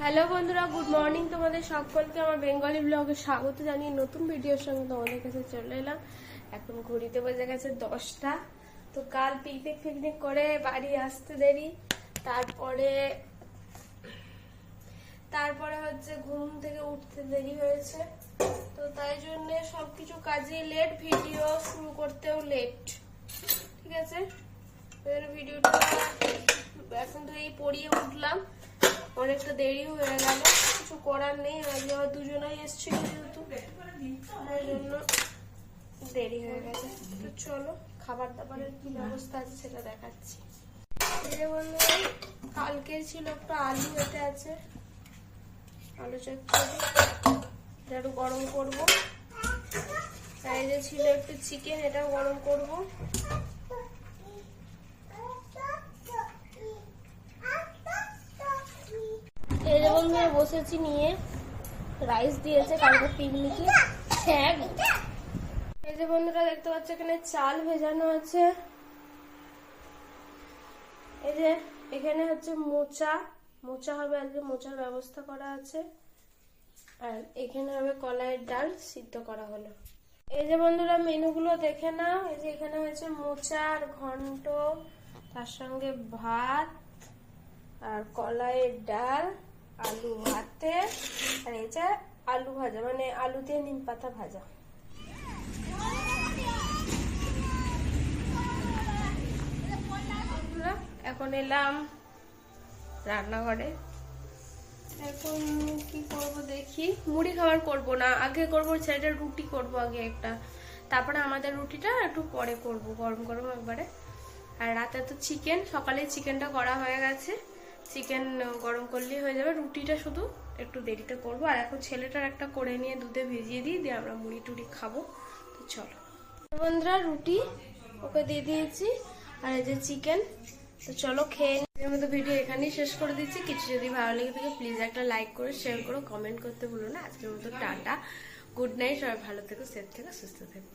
Hello বন্ধুরা, good morning তোমাদের সকলকে। আমার বেঙ্গলি ব্লগে স্বাগত জানিয়ে নতুন ভিডিওর সঙ্গে তোমাদের কাছে চলে এলাম। এখন ঘড়িতে বেজে গেছে দশটা। তো কাল পিকনিক ফিকনিক করে বাড়ি আসতে দেরি। তারপরে তারপরে হচ্ছে ঘুম থেকে উঠতে দেরি হয়েছে। তো তাই জন্য সবকিছু কাজে লেট ভিডিও শুরু করতেও লেট ঠিক আছে? ভিডিওটা এখন তো এই পড়িয়ে উঠলাম। অনেকটা দেরি হয়ে গেল, কিছু করার নেই আজকে আবার দুজনাই এসেছিল যেহেতু জন্য দেরি হয়ে গেছে। তো চলো খাবার দাবারের কি ব্যবস্থা আছে সেটা দেখাচ্ছি। বন্ধুরা কালকের ছিল একটা আলু এটা আছে। আলু চচ্চড়ি একটু গরম করব। ছিল একটু চিকেন এটাও গরম করব। এই বসেছি নিয়ে। রাইস দিয়েছে, কালকে পিকনিকে। হ্যাঁ। এই যে বন্ধুরা, দেখতে পাচ্ছ, এখানে চাল ভেজানো আছে। এই যে, এখানে হচ্ছে মোচা। মোচা হবে আজকে, মোচার ব্যবস্থা করা আছে। আর এখানে হবে কলাইয়ের ডাল সিদ্ধ করা হলো। এই যে বন্ধুরা, মেনুগুলো দেখে নাও। এই যে এখানে হয়েছে মোচা আর ঘন্ট, তার সঙ্গে ভাত আর কলাইয়ের ডাল। আলু ভাতে, আর যে আলু ভাজা মানে আলু দিয়ে নিম পাতা ভাজা। এখন এলাম রান্নাঘরে। এখন কি করব দেখি? মুড়ি খাবার করব না, আগে করব ছেলেটা রুটি করব আগে একটা। তারপরে আমাদের রুটিটা একটু পরে করব, গরম গরম একবারে। আর রাতে তো চিকেন সকালে চিকেনটা করা হয়ে গেছে। চিকেন গরম করলেই হয়ে যাবে। রুটিটা শুধু একটু দেরিতে করব। আর এখন ছেলেটার একটা করে নিয়ে দুধে ভিজিয়ে দিই দিয়ে আমরা মুড়ি টুড়ি খাব। তো চলো। বন্ধুরা, রুটি ওকে দিয়ে দিয়েছি, আর এই যে চিকেন তো চলো খেয়ে নিই। এর মতো ভিডিও এখানেই শেষ করে দিচ্ছি। কিছু যদি ভালো লেগে থাকে প্লিজ একটা লাইক করে শেয়ার করো কমেন্ট করতে ভুলো না। আজকের মতো টাটা। গুড নাইট সবাই ভালো থেকো সেফ থেকো, সুস্থ থেকো।